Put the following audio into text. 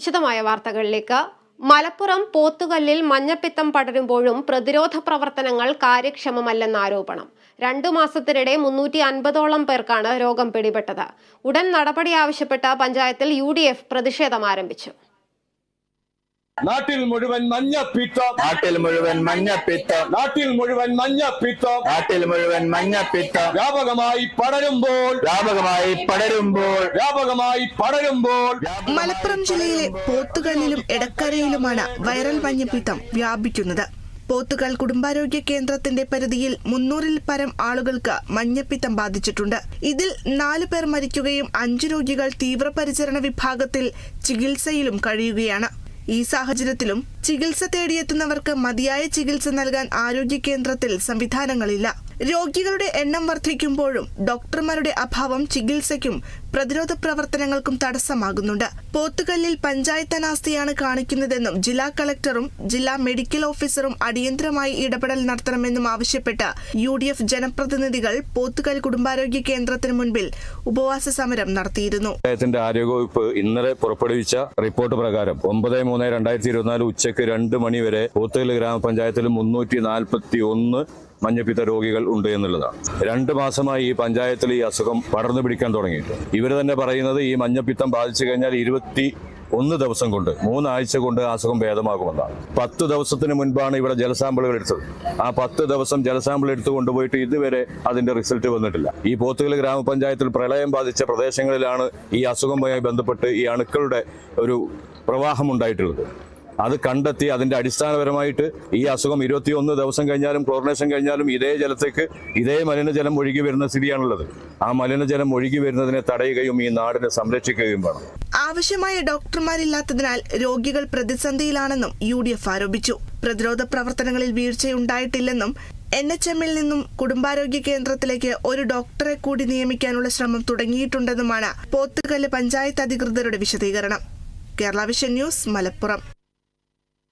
വിശദമായ വാർത്തകളിലേക്ക്. മലപ്പുറം പോത്തുകല്ലിൽ മഞ്ഞപ്പിത്തം പടരുമ്പോഴും പ്രതിരോധ പ്രവർത്തനങ്ങൾ കാര്യക്ഷമമല്ലെന്ന ആരോപണം. രണ്ടു മാസത്തിനിടെ മുന്നൂറ്റി അൻപതോളം പേർക്കാണ് രോഗം പിടിപെട്ടത്. ഉടൻ നടപടി ആവശ്യപ്പെട്ട പഞ്ചായത്തിൽ യു പ്രതിഷേധം ആരംഭിച്ചു. നാട്ടിൽ മുഴുവൻ മഞ്ഞപ്പിത്തം. നാട്ടിൽ മുഴുവൻ മഞ്ഞപ്പിത്തം. നാട്ടിൽ മുഴുവൻ മഞ്ഞപ്പിത്തം. നാട്ടിൽ മുഴുവൻ മഞ്ഞപ്പിത്തം. വ്യാപകമായി പടരുമ്പോൾ. വ്യാപകമായി പടരുമ്പോൾ. വ്യാപകമായി പടരുമ്പോൾ. മലപ്പുറം ജില്ലയിലെ പോത്തുകല്ലിലും എടക്കരയിലുമാണ് വൈറൽ മഞ്ഞപ്പിത്തം വ്യാപിക്കുന്നത്. പോത്തുകൽ കുടുംബാരോഗ്യ കേന്ദ്രത്തിന്റെ പരിധിയിൽ മുന്നൂറിൽ പരം ആളുകൾക്ക് മഞ്ഞപ്പിത്തം ബാധിച്ചിട്ടുണ്ട്. ഇതിൽ നാലു പേർ മരിക്കുകയും അഞ്ചു രോഗികൾ തീവ്രപരിചരണ വിഭാഗത്തിൽ ചികിത്സയിലും കഴിയുകയാണ്. ഈ സാഹചര്യത്തിലും ചികിത്സ തേടിയെത്തുന്നവർക്ക് മതിയായ ചികിത്സ നൽകാൻ ആരോഗ്യ കേന്ദ്രത്തിൽ സംവിധാനങ്ങളില്ല രോഗികളുടെ എണ്ണം വർദ്ധിക്കുമ്പോഴും ഡോക്ടർമാരുടെ അഭാവം ചികിത്സയ്ക്കും പ്രതിരോധ പ്രവർത്തനങ്ങൾക്കും തടസ്സമാകുന്നുണ്ട്. പോത്തുകല്ലിൽ പഞ്ചായത്ത് അനാസ്ഥയാണ് കാണിക്കുന്നതെന്നും ജില്ലാ കളക്ടറും ജില്ലാ മെഡിക്കൽ ഓഫീസറും അടിയന്തരമായി ഇടപെടൽ നടത്തണമെന്നും ആവശ്യപ്പെട്ട് യു ഡി എഫ് ജനപ്രതിനിധികൾ പോത്തുകൽ കുടുംബാരോഗ്യ കേന്ദ്രത്തിന് മുൻപിൽ ഉപവാസ സമരം നടത്തിയിരുന്നു. ആരോഗ്യവകുപ്പ് ഇന്നലെ പുറപ്പെടുവിച്ച റിപ്പോർട്ട് പ്രകാരം ഒമ്പത് മൂന്ന് രണ്ടായിരത്തി ഇരുപത്തിനാല് ഉച്ചയ്ക്ക് രണ്ട് മണി വരെ പോത്തുകൽ ഗ്രാമപഞ്ചായത്തിൽ മുന്നൂറ്റി നാൽപ്പത്തി ഒന്ന് മഞ്ഞപ്പിത്ത രോഗികൾ ഉണ്ട് എന്നുള്ളതാണ്. രണ്ട് മാസമായി ഈ പഞ്ചായത്തിൽ ഈ അസുഖം പടർന്നു പിടിക്കാൻ തുടങ്ങിയിട്ട്. ഇവർ തന്നെ പറയുന്നത് ഈ മഞ്ഞപ്പിത്തം ബാധിച്ചു കഴിഞ്ഞാൽ ഇരുപത്തി ഒന്ന് ദിവസം കൊണ്ട് മൂന്നാഴ്ച കൊണ്ട് അസുഖം ഭേദമാകുമെന്നാണ്. പത്ത് ദിവസത്തിന് മുൻപാണ് ഇവിടെ ജലസാമ്പിളുകൾ എടുത്തത്. ആ പത്ത് ദിവസം ജലസാമ്പിൾ എടുത്തു കൊണ്ടുപോയിട്ട് ഇതുവരെ അതിന്റെ റിസൾട്ട് വന്നിട്ടില്ല. ഈ പോത്തുകൽ ഗ്രാമപഞ്ചായത്തിൽ പ്രളയം ബാധിച്ച പ്രദേശങ്ങളിലാണ് ഈ അസുഖവുമായി ബന്ധപ്പെട്ട് ഈ അണുക്കളുടെ ഒരു പ്രവാഹം ഉണ്ടായിട്ടുള്ളത്. അത് കണ്ടെത്തി അതിന്റെ അടിസ്ഥാനപരമായിട്ട് ഈ അസുഖം ഇരുപത്തിയൊന്ന് ദിവസം കഴിഞ്ഞാലും ക്ലോറിനേഷൻ കഴിഞ്ഞാലും ഇതേ ജലത്തേക്ക് ഇതേ മലിനജലം ഒഴുകി വരുന്ന സ്ഥിതിയാണുള്ളത്. ആ മലിനജലം ഒഴുകി വരുന്നതിനെ തടയുകയും ഈ നാടിനെ സംരക്ഷിക്കുകയും വേണം. ആവശ്യമായ ഡോക്ടർമാരില്ലാത്തതിനാൽ രോഗികൾ പ്രതിസന്ധിയിലാണെന്നും യു ഡി എഫ് ആരോപിച്ചു. പ്രതിരോധ പ്രവർത്തനങ്ങളിൽ വീഴ്ചയുണ്ടായിട്ടില്ലെന്നും എൻ എച്ച് എമ്മിൽ നിന്നും കുടുംബാരോഗ്യ കേന്ദ്രത്തിലേക്ക് ഒരു ഡോക്ടറെ കൂടി നിയമിക്കാനുള്ള ശ്രമം തുടങ്ങിയിട്ടുണ്ടെന്നുമാണ് പോത്തുകല്ല് പഞ്ചായത്ത് അധികൃതരുടെ വിശദീകരണം. Kerala vision news Malappuram.